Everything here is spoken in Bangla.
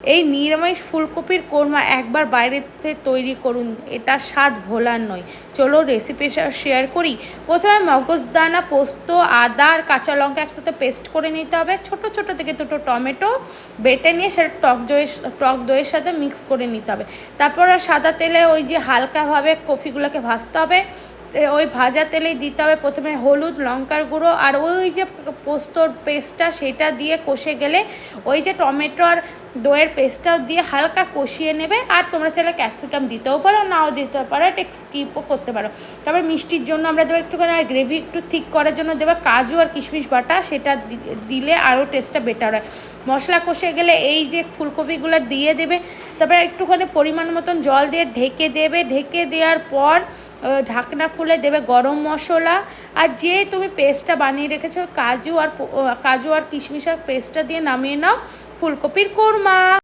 এই নিরামিষ ফুলকপির কোরমা একবার বাইরেতে তৈরি করুন, এটা স্বাদ ভোলার নয়। চলো রেসিপি শেয়ার করি। প্রথমে মগজদানা, পোস্ত, আদা আর কাঁচা লঙ্কা একসাথে পেস্ট করে নিতে হবে। ছোট ছোট থেকে দুটো টমেটো বেটে নিয়ে সেটা টক দইয়ের টক দইয়ের সাথে মিক্স করে নিতে হবে। তারপর সাদা তেলে ওই যে হালকাভাবে কফিগুলোকে ভাজতে হবে। ওই ভাজা তেলেই দিতে হবে। প্রথমে হলুদ, লঙ্কার গুঁড়ো আর ওই যে পোস্তর পেস্টটা সেটা দিয়ে কষে গেলে ওই যে টমেটো আর দইয়ের পেস্টটাও দিয়ে হালকা কষিয়ে নেবে আর তোমরা চাইলে ক্যাপসিকাম দিতেও পারো, নাও দিতে পারো, এটা স্কিপও করতে পারো। তারপর মিষ্টির জন্য আমরা দেবো একটুখানি আর গ্রেভি একটু ঠিক করার জন্য দেবো কাজু আর কিশমিশ বাটা, সেটা দিলে আরও টেস্টটা বেটার হয়। মশলা কষে গেলে এই যে ফুলকপিগুলো দিয়ে দেবে, তারপরে একটুখানি পরিমাণ মতন জল দিয়ে ঢেকে দেবে। ঢেকে দেওয়ার পর ঢাকনা খুলে দেবে গরম মশলা। আর যে তুমি পেস্টটা বানিয়ে রেখেছো, কাজু আর কাজু আর কিশমিশ আর পেস্টটা দিয়ে নামিয়ে নাও ফুলকপির কোরমা।